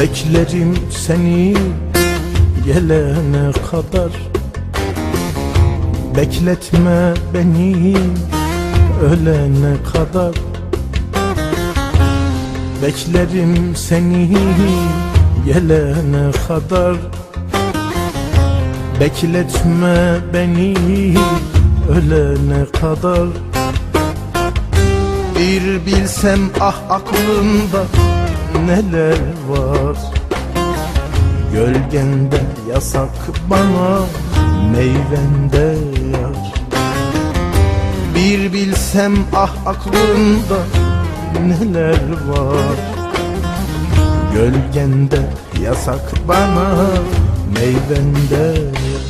Beklerim seni gelene kadar. Bekletme beni ölene kadar. Beklerim seni gelene kadar. Bekletme beni ölene kadar. Bir bilsem ah aklımda neler var? Gölgende yasak bana meyvende yar. Bir bilsem ah aklımda neler var? Gölgende yasak bana meyvende yar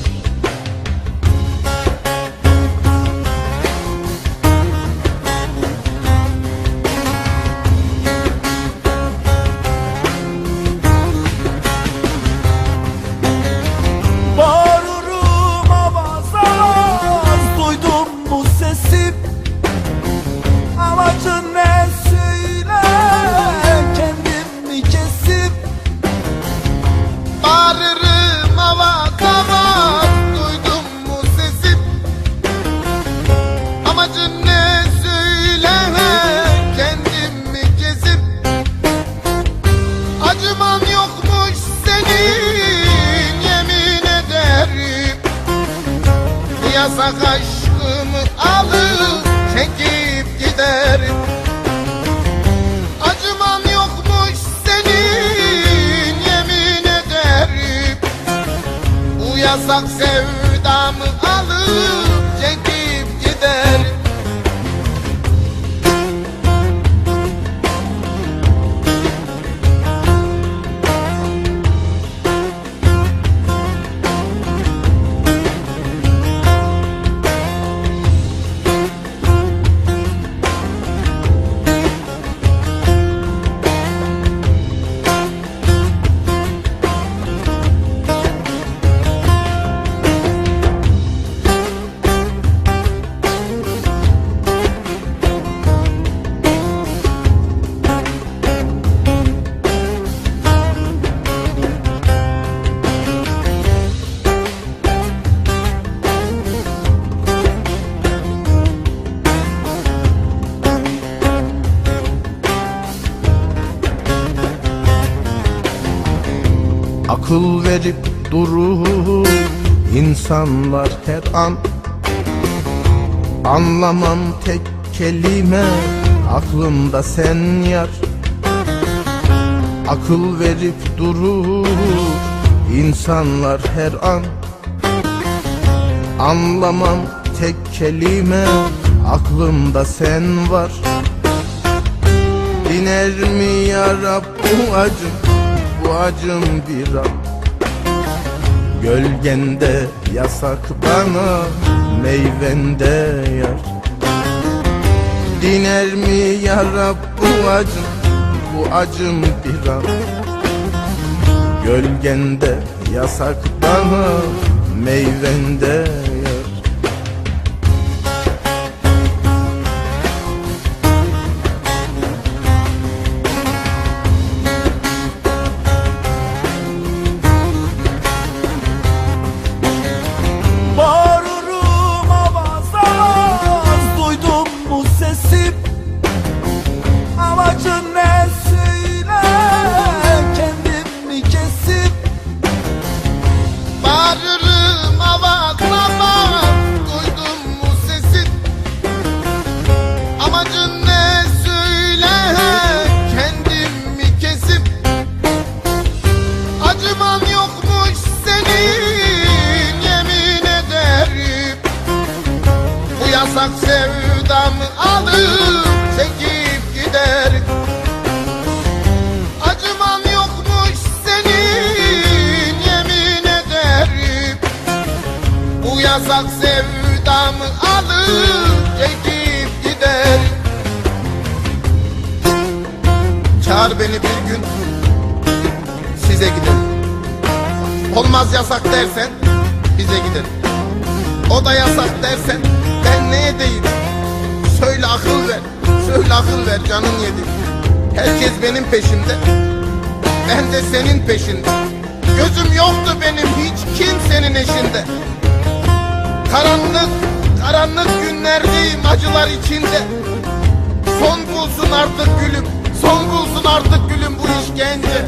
Amacın ne söyle? Kendimi kesip Bağırırım avaz avaz Duydum mu Amacın ne söyle? Kendimi kesip Acıman yokmuş senin? Yemin ederim Yasak aşkımı yasak sevdamı alıp Akıl verip durur insanlar her an. Anlamam tek kelime aklımda sen yar. Akıl verip durur insanlar her an. Anlamam tek kelime aklımda sen var. Diner mi ya Rab bu acım bu acım bir an. Gölgende yasak bana meyvende yar. Diner mi ya Rab bu acım? Bu acım bir an. Gölgende yasak bana meyvende yar sevdamı alıp Çekip giderim Acıman yokmuş senin Yemin ederim. Bu yasak sevdamı alıp Çekip giderim Çağır beni bir gün Size gidelim. Olmaz yasak dersen Bize gidelim. O da yasak dersen Ben ne edeyim Söyle akıl ver Söyle akıl ver canım yedi. Herkes benim peşimde ben de senin peşinde. Gözüm yoktu benim hiç kimsenin eşinde. Karanlık, karanlık günlerdeyim acılar içinde. Son bulsun artık gülüm, son bulsun artık gülüm bu işkence